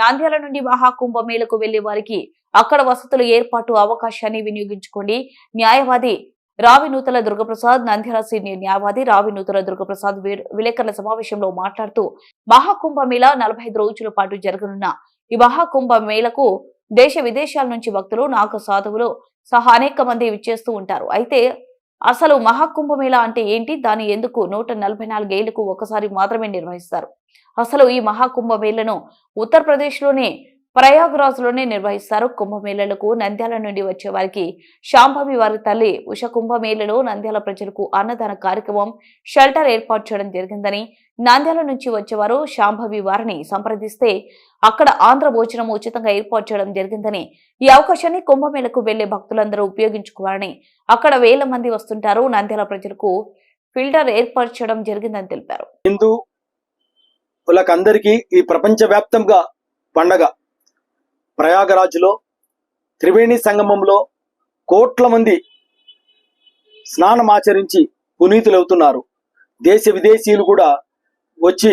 నాంద్యాల నుండి మహాకుంభమేళకు వెళ్ళే వారికి అక్కడ వసతుల ఏర్పాటు అవకాశాన్ని వినియోగించుకోండి. న్యాయవాది రావి నూతల దుర్గప్రసాద్ నంద్యాల సీనియర్ న్యాయవాది రావి నూతల దుర్గప్రసాద్ విలేకరుల సమావేశంలో మాట్లాడుతూ మహాకుంభ మేళ నలభై ఐదు రోజుల పాటు జరగనున్న ఈ మహాకుంభ మేళకు దేశ విదేశాల నుంచి భక్తులు నాగ సాధువులు సహా అనేక మంది విచ్చేస్తూ ఉంటారు. అయితే అసలు మహాకుంభమేళ అంటే ఏంటి? దాని ఎందుకు నూట నలభై నాలుగేళ్ళకు ఒకసారి మాత్రమే నిర్వహిస్తారు? అసలు ఈ మహాకుంభమేళను ఉత్తరప్రదేశ్లోనే నిర్వహిస్తారు. కుంభమేళలకు నంద్యాల నుండి వచ్చే వారికి శాంభవి వారి తల్లి ఉష కుంభమేళలో నంద్యాల ప్రజలకు అన్నదాన కార్యక్రమం షెల్టర్ ఏర్పాటు చేయడం జరిగిందని నంద్యాల నుంచి వచ్చేవారు శాంభవి వారిని సంప్రదిస్తే అక్కడ ఆంధ్ర భోజనం ఉచితంగా ఏర్పాటు చేయడం జరిగిందని ఈ అవకాశాన్ని కుంభమేళకు వెళ్ళే భక్తులందరూ ఉపయోగించుకోవాలని అక్కడ వేల మంది వస్తుంటారు. నంద్యాల ప్రజలకు ఫిల్టర్ ఏర్పాటు చేయడం జరిగిందని తెలిపారు. హిందూ కులకందరికీ ఈ ప్రపంచవ్యాప్తంగా పండగ. ప్రయాగరాజులో త్రివేణి సంగమంలో కోట్ల మంది స్నానం ఆచరించి పునీతులవుతున్నారు. దేశ విదేశీయులు కూడా వచ్చి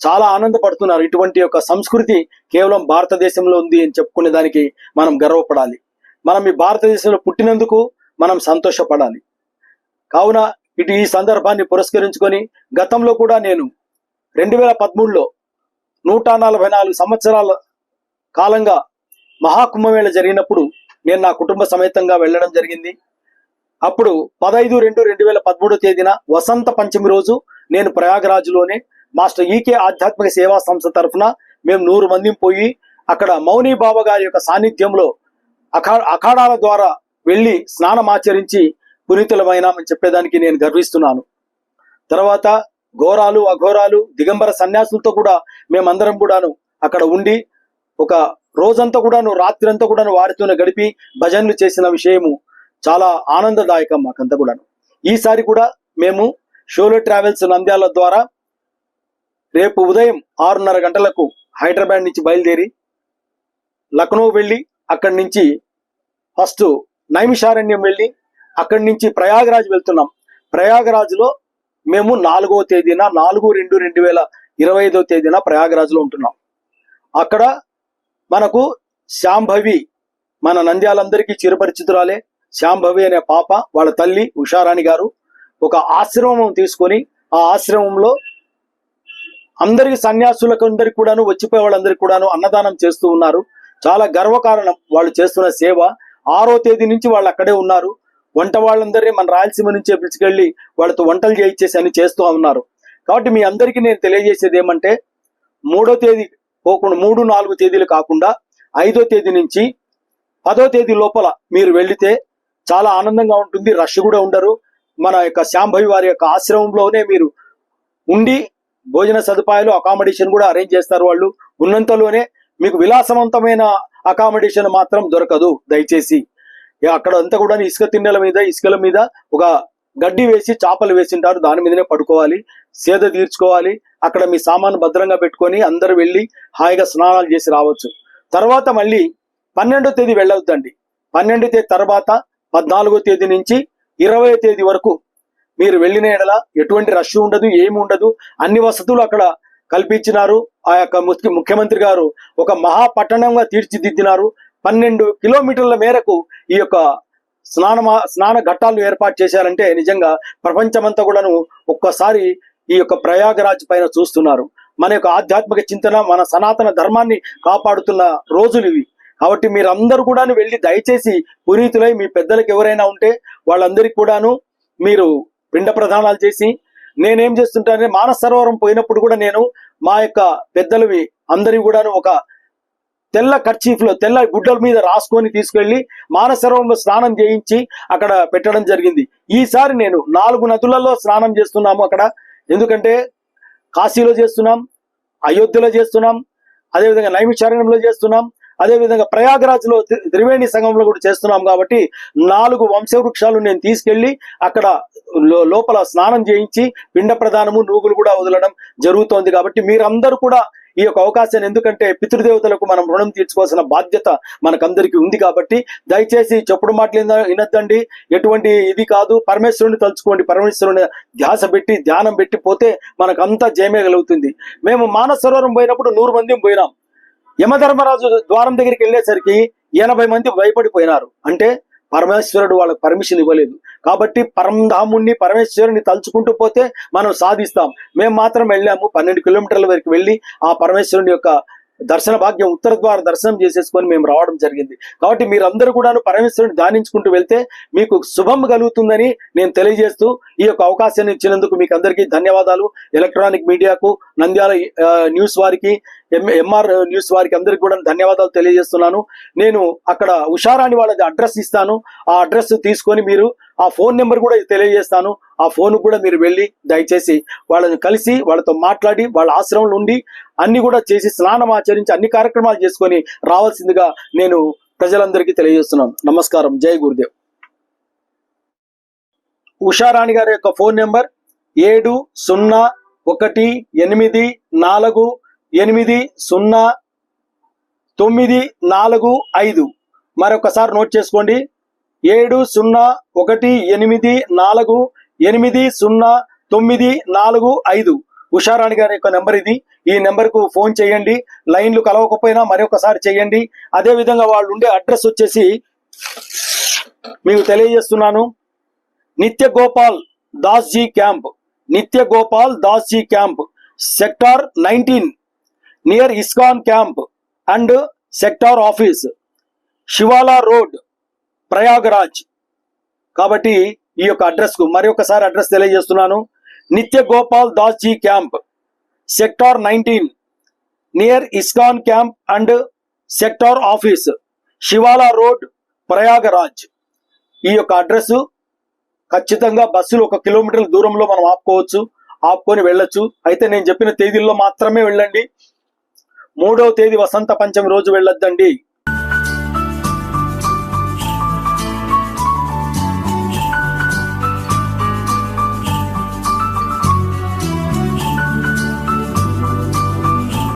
చాలా ఆనందపడుతున్నారు. ఇటువంటి యొక్క సంస్కృతి కేవలం భారతదేశంలో ఉంది అని చెప్పుకునే దానికి మనం గర్వపడాలి. మనం ఈ భారతదేశంలో పుట్టినందుకు మనం సంతోషపడాలి. కావున ఇటు ఈ సందర్భాన్ని పురస్కరించుకొని గతంలో కూడా నేను రెండు వేల పదమూడులో నూట నలభై నాలుగు సంవత్సరాల కాలంగా మహాకుంభమేళ జరిగినప్పుడు నేను నా కుటుంబ సమేతంగా వెళ్ళడం జరిగింది. అప్పుడు పదహైదు రెండు రెండు వేల పదమూడో తేదీన వసంత పంచమి రోజు నేను ప్రయాగరాజులోనే మాస్టర్ ఈకే ఆధ్యాత్మిక సేవా సంస్థ తరఫున మేము నూరు మందిని పోయి అక్కడ మౌని బాబా గారి యొక్క సాన్నిధ్యంలో అఖా అఖాడాల ద్వారా వెళ్ళి స్నానం ఆచరించి పునీతులమైనామని చెప్పేదానికి నేను గర్విస్తున్నాను. తర్వాత ఘోరాలు అఘోరాలు దిగంబర సన్యాసులతో కూడా మేమందరం కూడాను అక్కడ ఉండి ఒక రోజంతా కూడాను రాత్రి అంతా కూడాను వారితోనే గడిపి భజనలు చేసిన విషయము చాలా ఆనందదాయకం మాకంతా కూడాను. ఈసారి కూడా మేము షోలో ట్రావెల్స్ నంద్యాల ద్వారా రేపు ఉదయం ఆరున్నర గంటలకు హైదరాబాద్ నుంచి బయలుదేరి లక్నో వెళ్ళి అక్కడి నుంచి ఫస్ట్ నైమిషారణ్యం వెళ్ళి అక్కడి నుంచి ప్రయాగరాజ్ వెళ్తున్నాం. ప్రయాగరాజ్లో మేము నాలుగవ తేదీన నాలుగు రెండు రెండు వేల ఇరవై ఐదో తేదీన ప్రయాగరాజ్లో ఉంటున్నాం. అక్కడ మనకు శాంభవి మన నంద్యాలందరికీ చిరపరిచితురాలే. శాంభవి అనే పాప వాళ్ళ తల్లి ఉషారాణి గారు ఒక ఆశ్రమం తీసుకొని ఆ ఆశ్రమంలో అందరికి సన్యాసులకు అందరికి కూడాను వచ్చిపోయే వాళ్ళందరికీ కూడాను అన్నదానం చేస్తూ ఉన్నారు. చాలా గర్వకారణం వాళ్ళు చేస్తున్న సేవ. ఆరో తేదీ నుంచి వాళ్ళు అక్కడే ఉన్నారు. వంట వాళ్ళందరినీ మన రాయలసీమ నుంచే పిలుచుకెళ్ళి వాళ్ళతో వంటలు చేయించేసి అని చేస్తూ ఉన్నారు. కాబట్టి మీ అందరికీ నేను తెలియజేసేది ఏమంటే మూడో తేదీ పోకుండా మూడు నాలుగు తేదీలు కాకుండా ఐదో తేదీ నుంచి పదో తేదీ లోపల మీరు వెళితే చాలా ఆనందంగా ఉంటుంది రష్ కూడా ఉండరు. మన యొక్క శాంభవి వారి యొక్క ఆశ్రమంలోనే మీరు ఉండి భోజన సదుపాయాలు అకామిడేషన్ కూడా అరేంజ్ చేస్తారు వాళ్ళు. ఉన్నంతలోనే మీకు విలాసవంతమైన అకామిడేషన్ మాత్రం దొరకదు దయచేసి. అక్కడ అంతా కూడా ఇసుక తిన్నెల మీద ఇసుకల మీద ఒక గడ్డి వేసి చాపలు వేసింటారు. దాని మీదనే పడుకోవాలి సేద తీర్చుకోవాలి. అక్కడ మీ సామాను భద్రంగా పెట్టుకొని అందరు వెళ్ళి హాయిగా స్నానాలు చేసి రావచ్చు. తర్వాత మళ్ళీ పన్నెండో తేదీ వెళ్ళవద్దండి. పన్నెండో తేదీ తర్వాత పద్నాలుగో తేదీ నుంచి ఇరవై తేదీ వరకు మీరు వెళ్ళిన ఎడల ఎటువంటి రష్ ఉండదు ఏమి ఉండదు. అన్ని వసతులు అక్కడ కల్పించినారు. ఆ యొక్క ముఖ్యమంత్రి గారు ఒక మహాపట్టణంగా తీర్చిదిద్దినారు. పన్నెండు కిలోమీటర్ల మేరకు ఈ యొక్క స్నాన స్నాన ఘట్టాలను ఏర్పాటు చేశారంటే నిజంగా ప్రపంచమంతా కూడాను ఒక్కసారి ఈ యొక్క ప్రయాగరాజ్ పైన చూస్తున్నారు. మన యొక్క ఆధ్యాత్మిక చింతన మన సనాతన ధర్మాన్ని కాపాడుతున్న రోజులు ఇవి. కాబట్టి మీరందరూ కూడాను వెళ్ళి దయచేసి పునీతులై మీ పెద్దలకు ఎవరైనా ఉంటే వాళ్ళందరికీ కూడాను మీరు పిండ ప్రదానాలు చేసి నేనేం చేస్తుంటానంటే మానస సరోవరం పోయినప్పుడు కూడా నేను మా యొక్క పెద్దలవి అందరివి కూడాను ఒక తెల్ల కర్చీఫ్లో తెల్ల గుడ్డల మీద రాసుకొని తీసుకెళ్ళి మానసరోవరంలో స్నానం చేయించి అక్కడ పెట్టడం జరిగింది. ఈసారి నేను నాలుగు నదులలో స్నానం చేస్తున్నాము అక్కడ. ఎందుకంటే కాశీలో చేస్తున్నాం అయోధ్యలో చేస్తున్నాం అదేవిధంగా నైమిషారణ్యంలో చేస్తున్నాం అదేవిధంగా ప్రయాగరాజ్లో త్రివేణి సంఘంలో కూడా చేస్తున్నాం కాబట్టి నాలుగు వంశవృక్షాలు నేను తీసుకెళ్ళి అక్కడ లో- లోపల స్నానం చేయించి పిండ ప్రదానము నూగులు కూడా వదలడం జరుగుతోంది కాబట్టి మీరందరూ కూడా ఈ యొక్క అవకాశాన్ని ఎందుకంటే పితృదేవతలకు మనం రుణం తీర్చుకోవాల్సిన బాధ్యత మనకందరికీ ఉంది కాబట్టి దయచేసి చెప్పుడు మాటలు వినద్దండి వినొద్దండి. ఎటువంటి ఇది కాదు. పరమేశ్వరుని తలుచుకోండి. పరమేశ్వరుని ధ్యాస పెట్టి ధ్యానం పెట్టి పోతే మనకంతా జయమే కలుగుతుంది. మేము మానసరోవరం పోయినప్పుడు నూరు మంది పోయినాం. యమధర్మరాజు ద్వారం దగ్గరికి వెళ్ళేసరికి ఎనభై మంది భయపడిపోయినారు. అంటే పరమేశ్వరుడు వాళ్ళకి పర్మిషన్ ఇవ్వలేదు. కాబట్టి పరంధాముణ్ణి పరమేశ్వరుని తలుచుకుంటూ పోతే మనం సాధిస్తాం. మేము మాత్రం వెళ్ళాము పన్నెండు కిలోమీటర్ల వరకు వెళ్ళి ఆ పరమేశ్వరుని యొక్క దర్శన భాగ్యం ఉత్తర ద్వార దర్శనం చేసేసుకొని మేము రావడం జరిగింది. కాబట్టి మీరందరూ కూడాను పరమేశ్వరుని ధ్యానించుకుంటూ వెళ్తే మీకు శుభం కలుగుతుందని నేను తెలియజేస్తూ ఈ యొక్క అవకాశాన్ని ఇచ్చినందుకు మీకు అందరికీ ధన్యవాదాలు. ఎలక్ట్రానిక్ మీడియాకు నంద్యాల న్యూస్ వారికి ఎంఆర్ న్యూస్ వారికి అందరికి కూడా ధన్యవాదాలు తెలియజేస్తున్నాను. నేను అక్కడ ఉషారాణి వాళ్ళది అడ్రస్ ఇస్తాను. ఆ అడ్రస్ తీసుకొని మీరు ఆ ఫోన్ నెంబర్ కూడా తెలియజేస్తాను. ఆ ఫోన్ కూడా మీరు వెళ్ళి దయచేసి వాళ్ళని కలిసి వాళ్ళతో మాట్లాడి వాళ్ళ ఆశ్రమంలో ఉండి అన్ని కూడా చేసి స్నానం ఆచరించి అన్ని కార్యక్రమాలు చేసుకొని రావాల్సిందిగా నేను ప్రజలందరికీ తెలియజేస్తున్నాను. నమస్కారం. జై గురుదేవ్. ఉషారాణి గారి యొక్క ఫోన్ నెంబర్ ఏడు సున్నా ఒకటి ఎనిమిది నాలుగు ఎనిమిది సున్నా తొమ్మిది నాలుగు ఐదు. మరొకసారి నోట్ చేసుకోండి. ఏడు సున్నా ఒకటి ఎనిమిది నాలుగు ఎనిమిది సున్నా తొమ్మిది నాలుగు ఐదు. ఉషారాణి గారి యొక్క నెంబర్ ఇది. ఈ నెంబర్కు ఫోన్ చేయండి. లైన్లు కలవకపోయినా మరొకసారి చేయండి. అదే విధంగా వాళ్ళు ఉండే అడ్రస్ వచ్చేసి మీకు తెలియజేస్తున్నాను. Nitya Gopal Das ji camp. Nitya Gopal Das ji camp. Sector nineteen. Near ISKCON camp and sector office Shivala road Prayagraj కాబట్టి ఈ యొక్క అడ్రస్కు మరి ఒకసారి అడ్రస్ తెలియజేస్తున్నాను. Nitya Gopal Das ji camp sector nineteen near ISKCON camp and sector office Shivala road Prayagraj ఈ యొక్క address ఖచ్చితంగా బస్సులు ఒక కిలోమీటర్ల దూరంలో మనం ఆపుకోవచ్చు ఆపుకొని వెళ్ళొచ్చు. అయితే నేను చెప్పిన తేదీల్లో మాత్రమే వెళ్ళండి. మూడవ తేదీ వసంత పంచమి రోజు వెళ్ళొద్దండి.